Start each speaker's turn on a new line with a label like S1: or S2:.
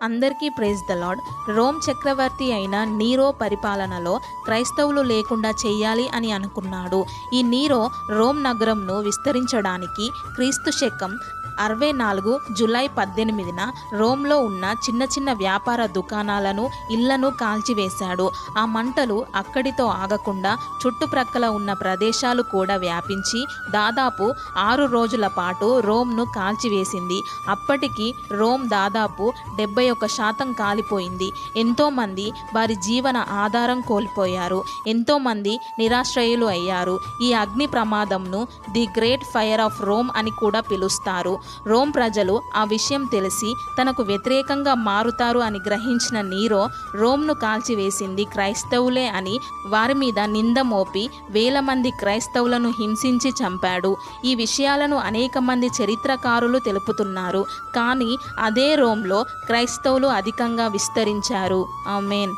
S1: అందరికీ praise the lord Rome చక్రవర్తి అయిన నీరో పరిపాలనలో క్రైస్తవులు లేకుండా చేయాలి అని అనుకున్నాడు. ఈ నీరో రోమ్ నగరంను విస్తరించడానికి క్రీస్తు శకం అరవై నాలుగు జులై పద్దెనిమిదిన రోమ్లో ఉన్న చిన్న చిన్న వ్యాపార దుకాణాలను ఇళ్ళను కాల్చివేశాడు. ఆ మంటలు అక్కడితో ఆగకుండా చుట్టుప్రక్కల ఉన్న ప్రదేశాలు కూడా వ్యాపించి దాదాపు ఆరు రోజుల పాటు రోమ్ను కాల్చివేసింది. అప్పటికి రోమ్ దాదాపు డెబ్బై ఒక్క శాతం కాలిపోయింది. ఎంతోమంది వారి జీవన ఆధారం కోల్పోయారు. ఎంతోమంది నిరాశ్రయులు అయ్యారు. ఈ అగ్ని ప్రమాదంను the great fire of Rome అని కూడా పిలుస్తారు. రోమ్ ప్రజలు ఆ విషయం తెలిసి తనకు వ్యతిరేకంగా మారుతారు అని గ్రహించిన నీరో రోమ్ను కాల్చివేసింది క్రైస్తవులే అని వారి మీద నింద మోపి వేల మంది క్రైస్తవులను హింసించి చంపాడు. ఈ విషయాలను అనేక మంది చరిత్రకారులు తెలుపుతున్నారు. కానీ అదే రోమ్లో క్రైస్త క్రైస్తవులు అధికంగా విస్తరించారు. ఆమెన్.